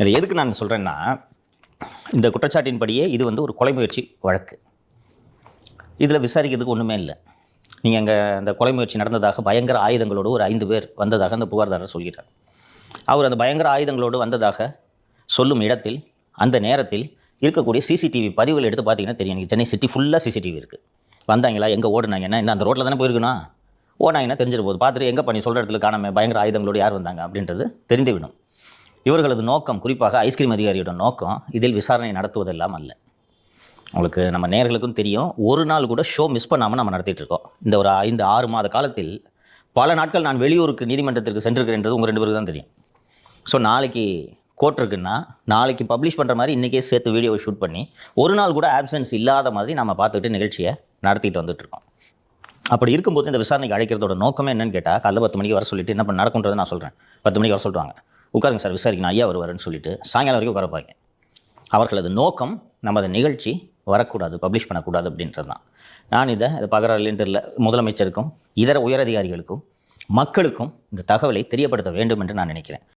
இதை எதுக்கு நான் சொல்கிறேன்னா இந்த குற்றச்சாட்டின்படியே இது வந்து ஒரு கொலை முயற்சி வழக்கு. இதில் விசாரிக்கிறதுக்கு ஒன்றுமே இல்லை. நீங்கள் அங்கே அந்த கொலை முயற்சி நடந்ததாக பயங்கர ஆயுதங்களோடு ஒரு ஐந்து பேர் வந்ததாக அந்த புகார்தாரர் சொல்கிறார். அவர் அந்த பயங்கர ஆயுதங்களோடு வந்ததாக சொல்லும் இடத்தில் அந்த நேரத்தில் இருக்கக்கூடிய சிசிடிவி பதிவுகள் எடுத்து பார்த்தீங்கன்னா தெரியும். எனக்கு சென்னை சிட்டி ஃபுல்லாக சிசிடிவி இருக்குது வந்தாங்களா எங்கே ஓடினாங்க என்ன அந்த ரோட்டில் தானே போயிருக்கணும்? ஓடாங்கன்னா தெரிஞ்சிட போகுது. பார்த்துட்டு எங்கே பண்ணி சொல்கிற இடத்துல காணாமல் பயங்கர ஆயுதங்களோடு யார் வந்தாங்க அப்படின்றது தெரிந்துவிடும். இவர்களது நோக்கம் குறிப்பாக ஐஸ்கிரீம் அதிகாரியோட நோக்கம் இதில் விசாரணை நடத்துவதெல்லாம் அல்ல. உங்களுக்கு நம்ம நேர்களுக்கும் தெரியும் ஒரு நாள் கூட ஷோ மிஸ் பண்ணாமல் நம்ம நடத்திட்டு இருக்கோம். இந்த ஒரு ஐந்து ஆறு மாத காலத்தில் பல நாட்கள் நான் வெளியூருக்கு நீதிமன்றத்திற்கு சென்றிருக்கிறேன்றது உங்கள் ரெண்டு பேருக்கு தான் தெரியும். ஸோ நாளைக்கு கோர்ட் இருக்குன்னா நாளைக்கு பப்ளிஷ் பண்ணுற மாதிரி இன்றைக்கே சேர்த்து வீடியோவை ஷூட் பண்ணி ஒரு நாள் கூட ஆப்சன்ஸ் இல்லாத மாதிரி நம்ம பார்த்துக்கிட்டு நிகழ்ச்சியை நடத்திட்டு வந்துட்டுருக்கோம் அப்படி இருக்கும்போது இந்த விசாரணைக்கு அழைக்கிறதோட நோக்கமே என்னன்னு கேட்டால் காலைல பத்து மணிக்கு வர சொல்லிட்டு என்ன பண்ண நடக்குன்றதை நான் சொல்கிறேன் பத்து மணிக்கு வர சொல்லுவாங்க உட்காருங்க சார் விசாரிக்கணும். ஐயா வருவாருன்னு சொல்லிட்டு சாயங்காலம் வரைக்கும் உட்காரப்பாங்க அவர்களது நோக்கம் நமது நிகழ்ச்சி வரக்கூடாது பப்ளிஷ் பண்ணக்கூடாது அப்படின்றது தான். நான் இதை இதை பகராலேன்னு தெரியல. முதலமைச்சருக்கும் இதர உயரதிகாரிகளுக்கும் மக்களுக்கும் இந்த தகவலை தெரியப்படுத்த வேண்டும் என்று நான் நினைக்கிறேன்.